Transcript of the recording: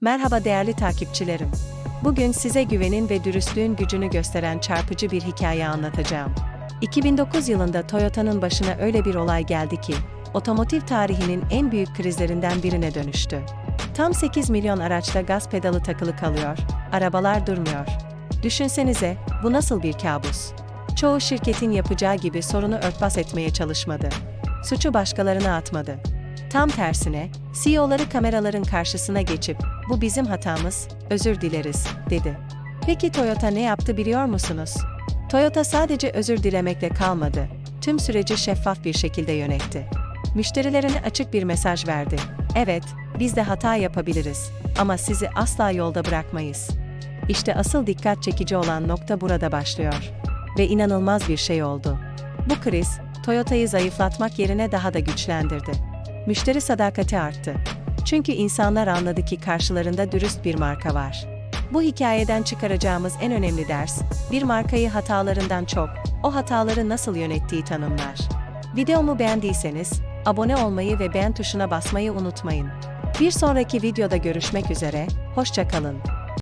Merhaba değerli takipçilerim. Bugün size güvenin ve dürüstlüğün gücünü gösteren çarpıcı bir hikaye anlatacağım. 2009 yılında Toyota'nın başına öyle bir olay geldi ki, otomotiv tarihinin en büyük krizlerinden birine dönüştü. Tam 8 milyon araçta gaz pedalı takılı kalıyor, arabalar durmuyor. Düşünsenize, bu nasıl bir kabus? Çoğu şirketin yapacağı gibi sorunu örtbas etmeye çalışmadı. Suçu başkalarına atmadı. Tam tersine, CEO'ları kameraların karşısına geçip, bu bizim hatamız, özür dileriz, dedi. Peki Toyota ne yaptı biliyor musunuz? Toyota sadece özür dilemekle kalmadı, tüm süreci şeffaf bir şekilde yönetti. Müşterilerine açık bir mesaj verdi. Evet, biz de hata yapabiliriz ama sizi asla yolda bırakmayız. İşte asıl dikkat çekici olan nokta burada başlıyor. Ve inanılmaz bir şey oldu. Bu kriz, Toyota'yı zayıflatmak yerine daha da güçlendirdi. Müşteri sadakati arttı. Çünkü insanlar anladı ki karşılarında dürüst bir marka var. Bu hikayeden çıkaracağımız en önemli ders, bir markayı hatalarından çok, o hataları nasıl yönettiği tanımlar. Videomu beğendiyseniz, abone olmayı ve beğen tuşuna basmayı unutmayın. Bir sonraki videoda görüşmek üzere, hoşça kalın.